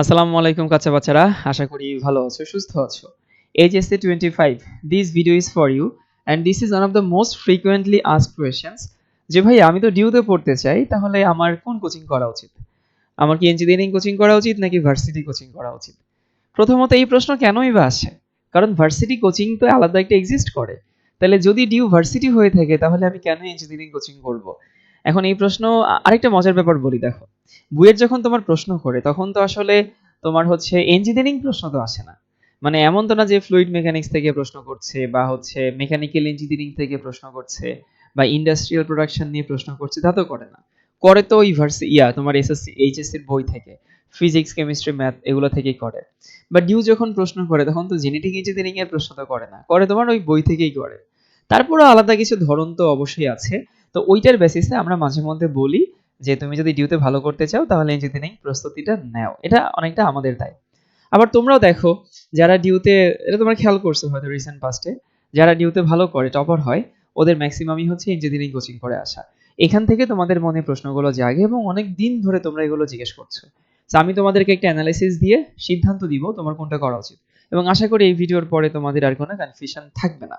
আসসালামু আলাইকুম কাচ্চা বাচ্চারা, আশা করি ভালো আছো, সুস্থ আছো। HSC twenty five this video is for you and this is one of the most frequently ask questions যে ভাই, আমি তো ডিউতে পড়তে চাই, তাহলে আমার কোন কোচিং করা উচিত? আমার কি ইঞ্জিনিয়ারিং কোচিং করা উচিত নাকি ভার্সিটি কোচিং করা উচিত? প্রথমত এই প্রশ্ন কেনই বা আসে? কারণ ভার্সিটি কোচিং তো আলাদা একটা এক্সিস্ট করে। তাহলে যদি ডিউ ভার্সিটি হয়ে থাকে, তাহলে আমি কেন ইঞ্জিনিয়ারিং কোচিং করব? এখন এই প্রশ্ন আরেকটা মজার ব্যাপার বলি, দেখো। বুয়েট যখন তোমার প্রশ্ন করে, তখন তো আসলে তোমার হচ্ছে ইঞ্জিনিয়ারিং প্রশ্ন তো আসে না। মানে এমন তো না যে ফ্লুইড মেকানিক্স থেকে প্রশ্ন করছে বা হচ্ছে মেকানিক্যাল ইঞ্জিনিয়ারিং থেকে প্রশ্ন করছে বা ইন্ডাস্ট্রিয়াল প্রোডাকশন নিয়ে প্রশ্ন করছে, তা তো করে না। করে তো ভার্সি ইয়া, তোমার এসএসসি এইচএসসির বই থেকে। ফিজিক্স কেমিস্ট্রি ম্যাথ এগুলো থেকেই করে। বা ডিউ যখন প্রশ্ন করে, তখন তো জেনেটিক ইঞ্জিনিয়ারিং এর প্রশ্ন তো করে না। করে তোমার ওই বই থেকেই করে। তারপরে আলাদা কিছু ধরন তো অবশ্যই আছে। তো ওইটার বেসিসে আমরা মাঝে মধ্যে বলি যে, তুমি যদি ডিউতে ভালো করতে চাও, তাহলে ইঞ্জিনিয়ারিং প্রস্তুতিটা নাও। এটা অনেকটা আমাদের দায়। আবার তোমরাও দেখো, যারা ডিউতে এটা তোমরা খেয়াল করছ হয়তো রিসেন্ট পাস্টে যারা ডিউতে ভালো করে টপার হয়, ওদের ম্যাক্সিমামই হচ্ছে ইঞ্জিনিয়ারিং কোচিং করে আসা। এখান থেকে তোমাদের মনে প্রশ্নগুলো জাগে এবং অনেক দিন ধরে তোমরা এগুলো জিজ্ঞেস করছ। তো আমি তোমাদেরকে একটা অ্যানালাইসিস দিয়ে সিদ্ধান্ত দিব তোমার কোনটা করা উচিত। এবং আশা করি এই ভিডিওর পরে তোমাদের আর কোনো কনফিউশন থাকবে না।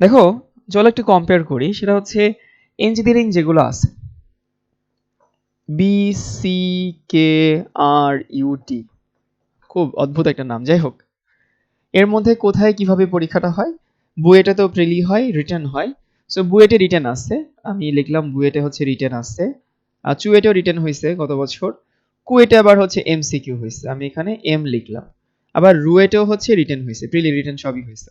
দেখো চলো একটু কম্পেয়ার করি, সেটা হচ্ছে ইঞ্জিনিয়ারিং যেগুলো আছে B C K R UET খুব অদ্ভুত একটা নাম, যাই হোক। এর মধ্যে কোথায় কীভাবে পরীক্ষাটা হয়? বুয়েটে তো প্রিলি হয় রিটার্ন হয়। সো বুয়েটে রিটার্ন আসছে আমি লিখলাম বুয়েটে হচ্ছে রিটার্ন আসছে আর চুয়েটেও রিটার্ন হয়েছে গত বছর। কুয়েটে আবার হচ্ছে এমসিকিউ হয়েছে আমি এখানে এম লিখলাম। আবার রুয়েটেও হচ্ছে রিটার্ন হয়েছে প্রিলি রিটার্ন সবই হয়েছে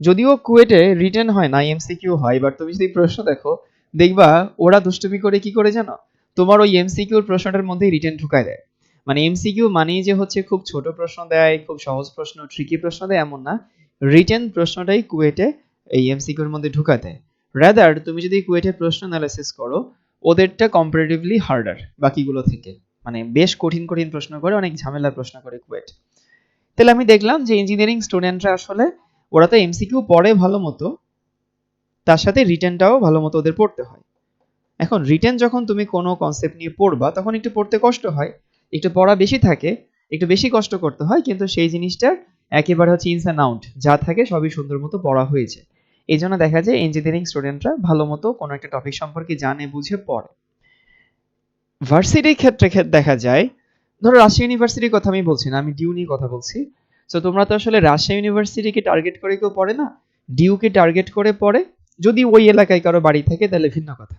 যদিও কুয়েটে রিটার্ন হয় না, এমসিকিউ হয় বাট তুমি যদি প্রশ্ন দেখো, দেখবা ওরা দুষ্টুমি করে কি করে জানো? তোমার ওই এমসিকিউর প্রশ্নটার মধ্যেই রিটার্ন ঢুকায় দেয়। মানে এমসিকিউ মানেই যে হচ্ছে খুব ছোট প্রশ্ন দেয়, খুব সহজ প্রশ্ন ট্রিকি প্রশ্ন দেয়, এমন না। রিটার্ন প্রশ্নটাই কুয়েটে এই এমসিকিউর মধ্যে ঢুকা দেয়। রাদার তুমি যদি কুয়েটে প্রশ্ন অ্যানালাইসিস করো, ওদেরটা কম্পারেটিভলি হার্ডার বাকিগুলো থেকে। মানে বেশ কঠিন কঠিন প্রশ্ন করে, অনেক ঝামেলার প্রশ্ন করে কুয়েট। তাহলে আমি দেখলাম যে ইঞ্জিনিয়ারিং স্টুডেন্টরা আসলে ওরা তো এমসিকিউ পড়ে ভালো মতো, তার সাথে রিটার্নটাও ভালো মতো ওদের পড়তে হয়। এখন রিটার্ন যখন তুমি কোনো কনসেপ্ট নিয়ে পড়বা, তখন একটু পড়তে কষ্ট হয়। একটু পড়া বেশি থাকে, একটু বেশি কষ্ট করতে হয়, কিন্তু সেই জিনিসটার একেবারে হচ্ছে ইনস অ্যান্ড আউট যা থাকে সবই সুন্দর মতো পড়া হয়েছে। এই জন্য দেখা যায় ইঞ্জিনিয়ারিং স্টুডেন্টরা ভালো মতো কোনো একটা টপিক সম্পর্কে জানে, বুঝে, পড়ে। ভার্সিটির ক্ষেত্রে দেখা যায়, ধরো রাজশাহী ইউনিভার্সিটির কথা আমি বলছি না, আমি ডিউ নিয়ে কথা বলছি। তো তোমরা তো আসলে রাজশাহী ইউনিভার্সিটিকে টার্গেট করে কেউ পড়ে না ডিউকে টার্গেট করে পড়ে। যদি ওই এলাকায় কারও বাড়ি থাকে, তাহলে ভিন্ন কথা।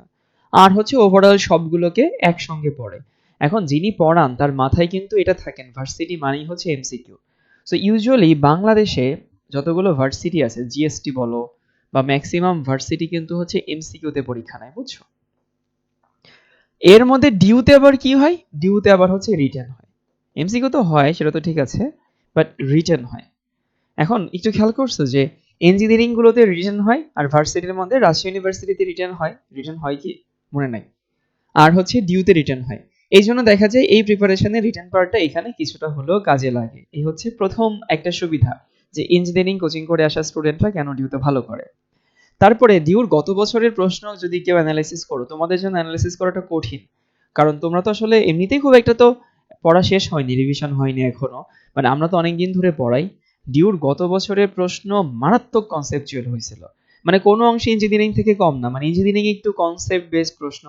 আর হচ্ছে ওভারঅল সবগুলোকে একসঙ্গে পড়ে। এখন যিনি পড়ান, তার মাথায় কিন্তু এটা থাকেন ভার্সিটি মানেই হচ্ছে এমসিকিউ সো ইউজুয়ালি বাংলাদেশে যতগুলো ভার্সিটি আছে জিএসটি বলো বা ম্যাক্সিমাম ভার্সিটি কিন্তু হচ্ছে এমসিকিউতে পরীক্ষা নেয়, বুঝছ? এর মধ্যে ডিউতে আবার কি হয়? ডিউতে আবার হচ্ছে রিটার্ন হয়। এমসিকিউ তো হয়, সেটা তো ঠিক আছে। বাট রিটার্ন হয়। এখন একটু খেয়াল করছ যে ইঞ্জিনিয়ারিং গুলোতে রিটার্ন হয় আর ভার্সিটির মধ্যে রাজশাহী ইউনিভার্সিটিতে রিটার্ন হয়। রিটার্ন হয় কি? মনে নাই। আর হচ্ছে ডিউতে রিটার্ন হয়। এই জন্য দেখা যায় এই প্রিপারেশনে রিটার্ন পার্টটা এখানে কিছুটা হলেও কাজে লাগে। এই হচ্ছে প্রথম একটা সুবিধা যে ইঞ্জিনিয়ারিং কোচিং করে আসা স্টুডেন্টরা কেন ডিউতে ভালো করে। তারপরে ডিউর গত বছরের প্রশ্ন যদি কেউ অ্যানালাইসিস করো, তোমাদের জন্য অ্যানালাইসিস করাটা কঠিন। কারণ তোমরা তো আসলে এমনিতেই খুব একটা তো পড়া শেষ হয়নি রিভিশন হয়নি এখনও। মানে আমরা তো অনেক দিন ধরে পড়াই। ডিউর গত বছরের প্রশ্ন মারাত্মক কনসেপচুয়াল হয়েছিল। মানে কোনো অংশে ইঞ্জিনিয়ারিং থেকে কম না। মানে ইঞ্জিনিয়ারিং একটু কনসেপ্ট বেসড প্রশ্ন,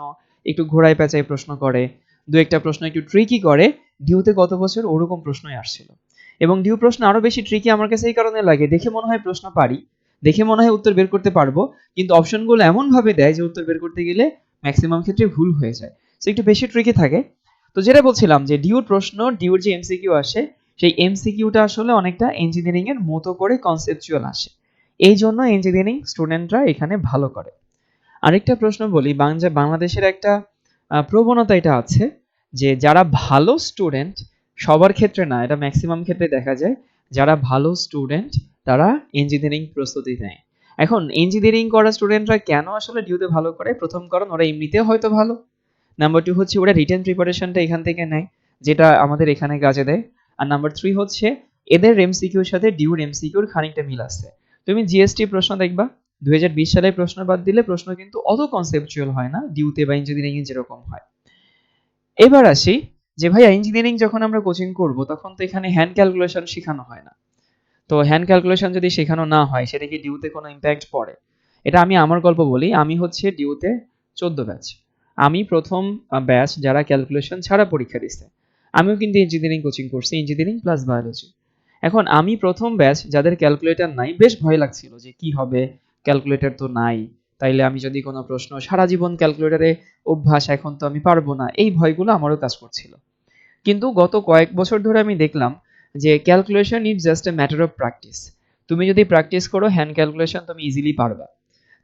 একটু ঘোড়ায় পেঁচায় প্রশ্ন করে, দু একটা প্রশ্ন একটু ট্রিকি করে ডিউতে গত বছর ওরকম প্রশ্নই আসছিল। এবং ডিউ প্রশ্ন আরও বেশি ট্রিকি আমার কাছে এই কারণে লাগে। দেখে মনে হয় প্রশ্ন পারি, দেখে মনে হয় উত্তর বের করতে পারব, কিন্তু অপশনগুলো এমন ভাবে দেয় যে উত্তর বের করতে গেলে ম্যাক্সিমাম ক্ষেত্রে ভুল হয়ে যায়। সো একটু বেশি ট্রিকি থাকে। তো যেটা বলছিলাম যে ডিউর প্রশ্ন ডিউর যে এমসিকিউ আসে, সেই এমসিকিউটা আসলে অনেকটা ইঞ্জিনিয়ারিং এর মতো করে কনসেপচুয়াল আসে। এই জন্য ইঞ্জিনিয়ারিং স্টুডেন্টরা এখানে ভালো করে। আরেকটা প্রশ্ন বলি, বাংলা, বাংলাদেশের একটা প্রবণতা এটা আছে যে যারা ভালো স্টুডেন্ট সবার ক্ষেত্রে না, এটা ম্যাক্সিমাম ক্ষেত্রে দেখা যায়, যারা ভালো স্টুডেন্ট তারা ইঞ্জিনিয়ারিং প্রস্তুতি নেয়। এখন ইঞ্জিনিয়ারিং করা স্টুডেন্টরা কেন আসলে ডিউতে ভালো করে? প্রথম কারণ, ওরা এমনিতেও হয়তো ভালো। নাম্বার টু হচ্ছে ওরা রিটেন প্রিপারেশনটা এখান থেকে নেয়, যেটা আমাদের এখানে কাজে দেয়। আর নাম্বার থ্রি হচ্ছে এদের এমসিকিউর সাথে ডিউর এমসিকিউর খানিকটা মিল আছে। তুমি জিএসটি প্রশ্ন দেখবা দুই সালের প্রশ্ন বাদ দিলে প্রশ্ন কিন্তু অত কনসেপচুয়াল হয় না ডিউতে বা ইঞ্জিনিয়ারিং যেরকম হয়। এবার আসি যে ভাইয়া ইঞ্জিনিয়ারিং যখন আমরা কোচিং করব, তখন তো এখানে হ্যান্ড ক্যালকুলেশন শেখানো হয় না। তো হ্যান্ড ক্যালকুলেশন যদি শেখানো না হয়, সেটা কি ডিউতে কোনো ইম্প্যাক্ট পড়ে? এটা আমি আমার গল্প বলি, আমি হচ্ছে ডিউতে চোদ্দ ব্যাচ আমি প্রথম ব্যাচ যারা ক্যালকুলেশন ছাড়া পরীক্ষা দিচ্ছে। আমিও কিন্তু ইঞ্জিনিয়ারিং কোচিং করছি ইঞ্জিনিয়ারিং প্লাস বায়োলজি এখন আমি প্রথম ব্যাচ যাদের ক্যালকুলেটর নাই, বেশ ভয় লাগছিল যে কি হবে ক্যালকুলেটর তো নাই। তাইলে আমি যদি কোনো প্রশ্ন, সারা জীবন ক্যালকুলেটরে অভ্যাস, এখন তো আমি পারব না, এই ভয়গুলো আমারও কাজ করছিল। কিন্তু গত কয়েক বছর ধরে আমি দেখলাম যে calculation is just a matter of practice তুমি যদি প্র্যাকটিস করো হ্যান্ড ক্যালকুলেশন তুমি ইজিলি পারবা।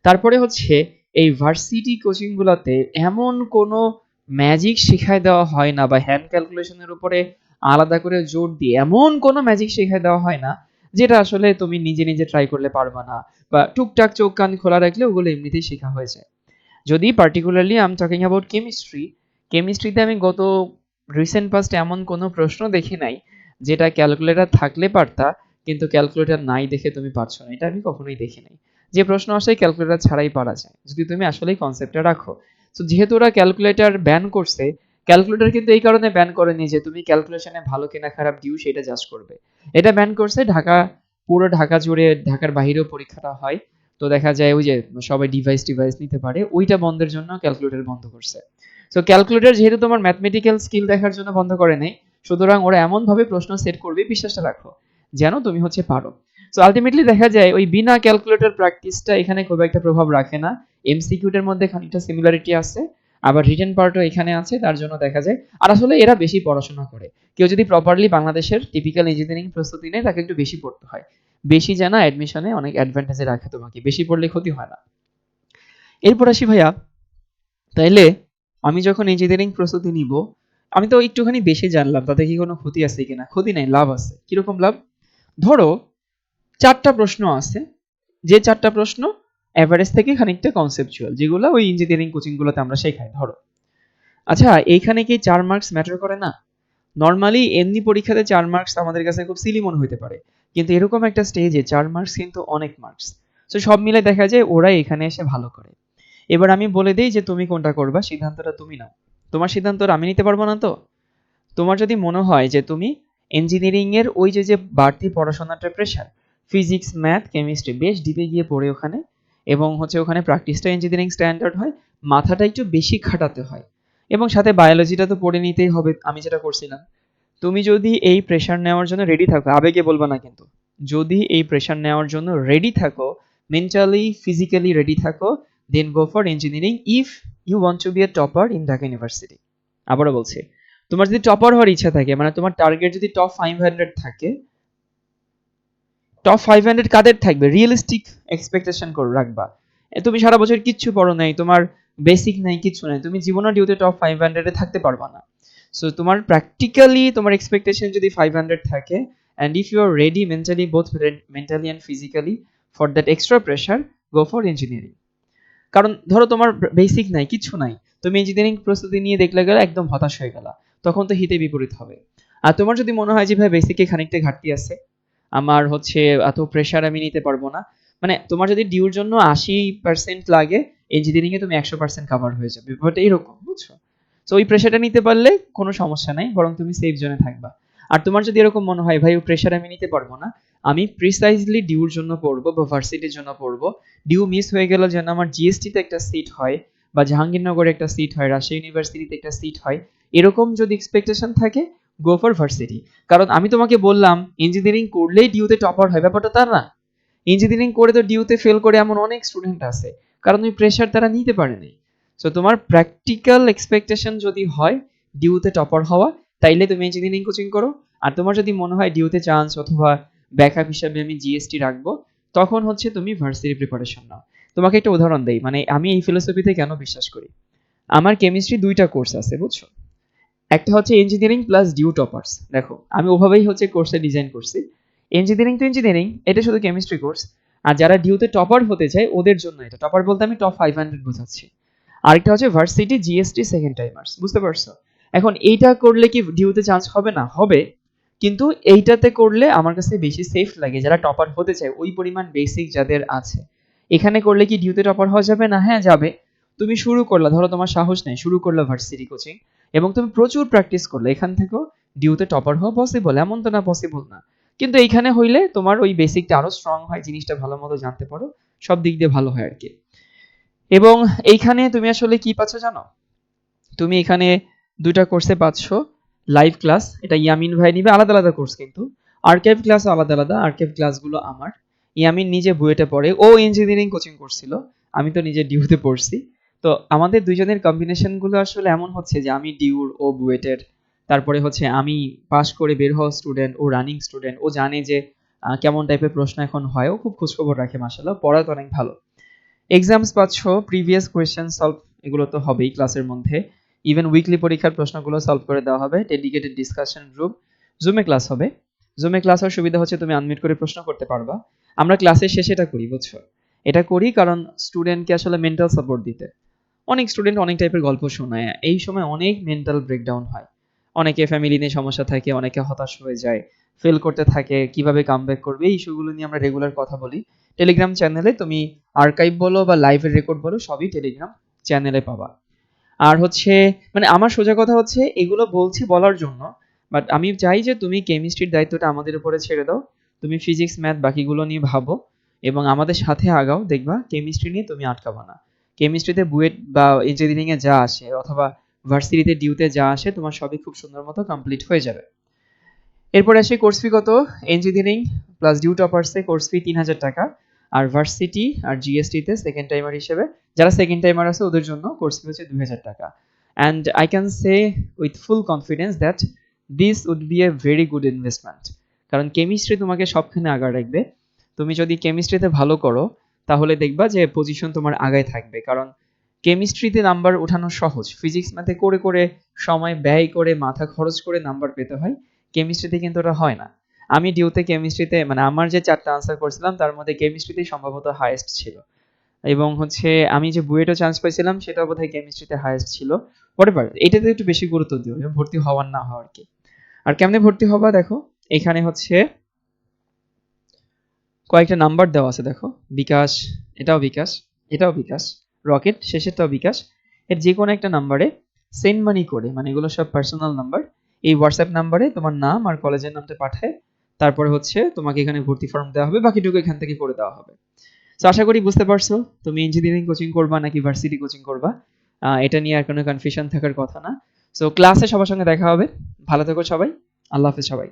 তারপরে হচ্ছে এই ভার্সিটি কোচিংগুলোতে এমন কোনো ম্যাজিক শেখায় দেওয়া হয় না বা হ্যান্ড ক্যালকুলেশনের উপরে আলাদা করে জোর দিয়ে এমন কোনো ম্যাজিক শেখায় দেওয়া হয় না যেটা আসলে তুমি নিজে নিজে ট্রাই করলে পারবা না বা টুকটাক চোখ কান খোলা রাখলে ওগুলো এমনিতেই শেখা হয়ে যায়। যদি particularly um talking about chemistry কেমিস্ট্রিতে আমি গত রিসেন্ট পাস্ট এমন কোনো প্রশ্ন দেখি নাই যেটা ক্যালকুলেটর থাকলে পারতা, কিন্তু ক্যালকুলেটর নাই দেখে তুমি পারছ না, এটা আমি কখনোই দেখি নাই। যে প্রশ্ন আসে ক্যালকুলেটর ছাড়াই পারা যায়। যদি তুমি আসলেই কনসেপ্টটা রাখো। তো যেহেতু ওরা ক্যালকুলেটর ব্যান করছে ক্যালকুলেটর কিন্তু এই কারণে ব্যান করেনি যে তুমি ক্যালকুলেশনে ভালো কিনা খারাপ ডিউ সেটা জাজ করবে। এটা ব্যান করছে ঢাকা, পুরো ঢাকা জুড়ে ঢাকার বাইরেও পরীক্ষাটা হয়। তো দেখা যায় ওই যে সবাই ডিভাইস ডিভাইস নিতে পারে, ওইটা বন্ধের জন্য ক্যালকুলেটর বন্ধ করছে। সো ক্যালকুলেটর যেহেতু তোমার ম্যাথমেটিক্যাল স্কিল দেখার জন্য বন্ধ করে নেই, সুতরাং ওরা এমনভাবে প্রশ্ন সেট করবে, বিশ্বাসটা রাখো। যেন তুমি হচ্ছে পারো। সো আলটিমেটলি দেখা যায়, ওই বিনা ক্যালকুলেটর প্র্যাকটিসটা এখানে খুব একটা প্রভাব রাখে না। এমসিকিউটার মধ্যে খানিকটা সিমিলারিটি আছে, আবার রিটেন পার্টও এখানে আছে, তার জন্য দেখা যায়। আর আসলে এরা বেশি পড়াশোনা করে। কেউ যদি প্রপারলি বাংলাদেশের টিপিক্যাল ইঞ্জিনিয়ারিং প্রস্তুতি নেয়, তাকে একটু বেশি পড়তে হয়। বেশি জানা অ্যাডমিশনে অনেক অ্যাডভান্টেজে রাখে তোমাকে, বেশি পড়লে ক্ষতি হয় না। এরপর আসি ভাইয়া, তাইলে আমি যখন ইঞ্জিনিয়ারিং প্রস্তুতি নিব, আমি তো একটুখানি বেশি জানলাম, তাতে কি কোনো ক্ষতি আছে কিনা? ক্ষতি নাই, লাভ আছে। কীরকম লাভ? ধরো চারটা প্রশ্ন আছে। যে চারটা প্রশ্ন অ্যাভারেজ থেকে খানিকটা কনসেপচুয়াল যেগুলো ওই ইঞ্জিনিয়ারিং কোচিংগুলোতে আমরা শেখাই, ধরো। আচ্ছা এইখানে কি চার মার্কস ম্যাটার করে? না। নর্মালি এমনি পরীক্ষাতে চার মার্কস আমাদের কাছে খুব সিলি মনে হতে পারে। কিন্তু এরকম একটা স্টেজে চার মার্কস কিন্তু অনেক মার্কস তো সব মিলে দেখা যায় ওরাই এখানে এসে ভালো করে। এবার আমি বলে দিই যে তুমি কোনটা করবা, সিদ্ধান্তটা তুমি নাও। তোমার সিদ্ধান্তটা আমি নিতে পারব না তো? তোমার যদি মনে হয় যে তুমি ইঞ্জিনিয়ারিং এর ওই যে যে বাড়তি পড়াশোনাটার প্রেশার ফিজিক্স ম্যাথ কেমিস্ট্রি বেশ ডিপে গিয়ে পড়ে ওখানে। এবং হচ্ছে ওখানে প্র্যাকটিসটা ইঞ্জিনিয়ারিং স্ট্যান্ডার্ড হয়, মাথাটা একটু বেশি খাটাতে হয়। এবং সাথে বায়োলজিটা তো পড়ে নিতেই হবে, আমি যেটা করছিলাম। তুমি যদি এই প্রেশার নেওয়ার জন্য রেডি থাকো, আবেগে বলব না কিন্তু, যদি এই প্রেশার নেওয়ার জন্য রেডি থাকো মেন্টালি ফিজিক্যালি রেডি থাকো then go for engineering if you want to be a topper in Dhaka university আবারও বলছি, তোমার যদি টপার হওয়ার ইচ্ছা থাকে মানে তোমার টার্গেট যদি টপ ফাইভ হান্ড্রেড থাকে টপ ফাইভ হান্ড্রেড কাদের থাকবে? রিয়েলিস্টিক এক্সপেকটেশন করে রাখবা। তুমি সারা বছর কিচ্ছু পড়ো নাই, তোমার বেসিক নাই, কিছু নাই, তুমি জীবনে ডিউতে টপ ফাইভ হান্ড্রেডে থাকতে পারবা না। সো তোমার প্র্যাকটিক্যালি তোমার এক্সপেকটেশন যদি ফাইভ হান্ড্রেড থাকে and if you are ready mentally both mentally and physically for that extra pressure go for engineering কারণ ধরো তোমার বেসিক নাই, কিছু নাই, তুমি ইঞ্জিনিয়ারিং প্রস্তুতি নিয়ে দেখলে গেলে একদম হতাশ হয়ে গেলা, তখন তো হিতে বিপরীত হবে। আর তোমার যদি মনে হয় যে, ভাই বেসিকে খানিকটা ঘাটতি আছে আমার হচ্ছে এত প্রেশার আমি নিতে পারব না। মানে তোমার যদি ডিউর জন্য আশি পার্সেন্ট লাগে ইঞ্জিনিয়ারিং এ তুমি একশো পার্সেন্ট কাভার হয়ে যাবে। ব্যাপারটা এরকম বুঝছ? তো ওই প্রেশারটা নিতে পারলে কোনো সমস্যা নাই, বরং তুমি সেফ জোনে থাকবা। আর তোমার যদি এরকম মনে হয়, ভাই ওই প্রেশার আমি নিতে পারব না, আমি প্রিসাইজলি ডিউর জন্য পড়ব বা ভার্সিটির জন্য পড়ব। ডিউ মিস হয়ে গেল যেন আমার জিএসটিতে একটা সিট হয় বা জাহাঙ্গীরনগরে একটা সিট হয় রাজশাহী ইউনিভার্সিটিতে একটা সিট হয়, এরকম যদি এক্সপেকটেশন থাকে গো ফর ভার্সিটি কারণ আমি তোমাকে বললাম ইঞ্জিনিয়ারিং করলেই ডিউতে টপার হয়, ব্যাপারটা তার না। ইঞ্জিনিয়ারিং করে তো ডিউতে ফেল করে এমন অনেক স্টুডেন্ট আছে, কারণ ওই প্রেশার তারা নিতে পারেনি সো তোমার প্র্যাকটিক্যাল এক্সপেকটেশন যদি হয় ডিউতে টপার হওয়া, তাইলে তুমি ইঞ্জিনিয়ারিং কোচিং করো। আর তোমার যদি মনে হয় ডিউতে চান্স অথবা ব্যাকআপ হিসাবে আমি জিএসটি রাখব, তখন হচ্ছে তুমি ভার্সিটি প্রিপারেশন নাও। তোমাকে একটা উদাহরণ দেই মানে আমি এই ফিলোসফিতে কেন বিশ্বাস করি? আমার কেমিস্ট্রি দুইটা কোর্স আছে, বুঝছ? একটা হচ্ছে ইঞ্জিনিয়ারিং প্লাস ডিউ টপার্স দেখো, আমি ওভাবেই হচ্ছে কোর্সে ডিজাইন করছি। ইঞ্জিনিয়ারিং তো ইঞ্জিনিয়ারিং এটা শুধু কেমিস্ট্রি কোর্স আর যারা ডিউতে টপার হতে চায়, ওদের জন্য এটা। টপার বলতে আমি টপ ফাইভ হান্ড্রেড বোঝাচ্ছি। আরেকটা হচ্ছে ভার্সিটি জিএসটি সেকেন্ড টাইমার্স বুঝতে পারছ? এখন এইটা করলে কি ডিউতে চান্স হবে? না, হবে। কিন্তু এইটাতে করলে আমার কাছে বেশি সেফ লাগে যারা টপার হতে চায়, ওই পরিমাণ বেসিক যাদের আছে। এখানে করলে কি ডিউতে টপার হওয়া যাবে? না হ্যাঁ যাবে। তুমি শুরু করলা, ধরো তোমার সাহস নেই, শুরু করল ভার্সিটি কোচিং এবং তুমি প্রচুর প্র্যাকটিস করলে, এখান থেকেও ডিউতে টপার হওয়া পসিবল এমন তো না পসিবল না। কিন্তু এইখানে হইলে তোমার ওই বেসিকটা আরও স্ট্রং হয়, জিনিসটা ভালো মতো জানতে পারো, সব দিক দিয়ে ভালো হয় আর কি এবং এইখানে তুমি আসলে কি পাচ্ছ জানো? তুমি এখানে দুইটা কোর্সে পাচ্ছ লাইভ ক্লাস এটা ইয়ামিন ভাই নিবে, আলাদা আলাদা কোর্স কিন্তু। আর্কাইভ ক্লাস আলাদা আলাদা আর্কাইভ ক্লাসগুলো আমার। ইয়ামিন নিজে বুয়েটে পড়ে, ও ইঞ্জিনিয়ারিং কোচিং করছিল, আমি তো নিজে ডিউতে পড়ছি। তো আমাদের দুইজনের কম্বিনেশনগুলো আসলে এমন হচ্ছে যে আমি ডিউর ও বুয়েটের তারপরে হচ্ছে আমি পাশ করে বের হওয়া স্টুডেন্ট ও রানিং স্টুডেন্ট ও জানে যে কেমন টাইপের প্রশ্ন এখন হয়। ও খুব খোঁজখবর রাখে মাসাল্লাহ পড়া তো অনেক ভালো। এক্সামস পাচ্ছ প্রিভিয়াস কোয়েশ্চেন সলভ এগুলো তো হবেই ক্লাসের মধ্যে। ইভেন উইকলি পরীক্ষার প্রশ্নগুলো সলভ করে দেওয়া হবে। ডেডিকেটেড ডিসকাশন গ্রুপ জুমে ক্লাস হবে। জুমে ক্লাস হওয়ার সুবিধা হচ্ছে তুমি আনমিট করে প্রশ্ন করতে পারবা। আমরা ক্লাসের শেষে এটা করি, বুঝছ? এটা করি কারণ স্টুডেন্টকে আসলে মেন্টাল সাপোর্ট দিতে। অনেক স্টুডেন্ট অনেক টাইপের গল্প শোনায়। এই সময় অনেক মেন্টাল ব্রেকডাউন হয়। অনেকে ফ্যামিলি নিয়ে সমস্যা থাকে, অনেকে হতাশ হয়ে যায় ফেল করতে থাকে, কীভাবে কামব্যাক করবে, এই ইস্যুগুলো নিয়ে আমরা রেগুলার কথা বলি। টেলিগ্রাম চ্যানেলে তুমি আর্কাইভ বলো বা লাইভের রেকর্ড বলো, সবই টেলিগ্রাম চ্যানেলে পাবা। আর হচ্ছে মানে আমার সোজা কথা হচ্ছে, এগুলো বলছি বলার জন্য বাট আমি চাই যে তুমি কেমিস্ট্রির দায়িত্বটা আমাদের উপরে ছেড়ে দাও। তুমি ফিজিক্স ম্যাথ বাকিগুলো নিয়ে ভাবো এবং আমাদের সাথে আগাও, দেখবা কেমিস্ট্রি নিয়ে তুমি আটকাবা না। কেমিস্ট্রিতে বুয়েট বা ইঞ্জিনিয়ারিং এ যা আসে অথবা ভার্সিটিতে ডিউতে যা আসে, তোমার সবই খুব সুন্দর মতো কমপ্লিট হয়ে যাবে। এরপরে আসি কোর্স ফি কত? ইঞ্জিনিয়ারিং প্লাস ডিউ টপার্সে কোর্স ফি তিন হাজার টাকা। আর ভার্সিটি আর জিএসটিতে সেকেন্ড টাইমার হিসেবে, যারা সেকেন্ড টাইমার আছে, ওদের জন্য কোর্স ফি হচ্ছে দুই হাজার টাকা। And I can say with full confidence that this would be a very good investment কারণ কেমিস্ট্রি তোমাকে সবখানে আগা রাখবে। তুমি যদি কেমিস্ট্রিতে ভালো করো তাহলে দেখবা যে পজিশন তোমার আগায় থাকবে। কারণ কেমিস্ট্রিতে নাম্বার ওঠানো সহজ। ফিজিক্স ম্যাথে করে করে সময় ব্যয় করে মাথা খরচ করে নাম্বার পেতে হয়। কেমিস্ট্রিতে কিন্তু ওটা হয় না। আমি ডিউতে কেমিস্ট্রিতে মানে আমার যে চারটা আনসার করছিলাম, তার মধ্যে কেমিস্ট্রিতেই সম্ভবত হায়েস্ট ছিল। এবং হচ্ছে আমি যে বুয়েটও চান্স পাইছিলাম সেটা বোধহয় কেমিস্ট্রিতে হায়েস্ট ছিল। হোয়াটএভার এটাতে একটু বেশি গুরুত্ব দিও ভর্তি হওয়ার না হওয়ার কি। আর কেমনে ভর্তি হবা দেখো, এখানে হচ্ছে কয়েকটা নাম্বার দেওয়া আছে, দেখো। বিকাশ, এটাও বিকাশ এটাও বিকাশ। রকেট শেষের শেষেরটাও বিকাশ। এর যে কোনো একটা নাম্বারে সেন্ড মানি করে মানে এগুলো সব পার্সোনাল নাম্বার এই হোয়াটসঅ্যাপ নাম্বারে তোমার নাম আর কলেজের নামটা পাঠায়। তারপরে হচ্ছে তোমাকে এখানে ভর্তি ফর্ম দেওয়া হবে, বাকিটুকু এখান থেকে করে দেওয়া হবে। তো আশা করি বুঝতে পারছ, তুমি ইঞ্জিনিয়ারিং কোচিং করবা নাকি ভার্সিটি কোচিং করবা? এটা নিয়ে আর কোনো কনফিউশন থাকার কথা না। সো ক্লাসে সবার সঙ্গে দেখা হবে। ভালো থেকো সবাই। আল্লাহ হাফেজ সবাই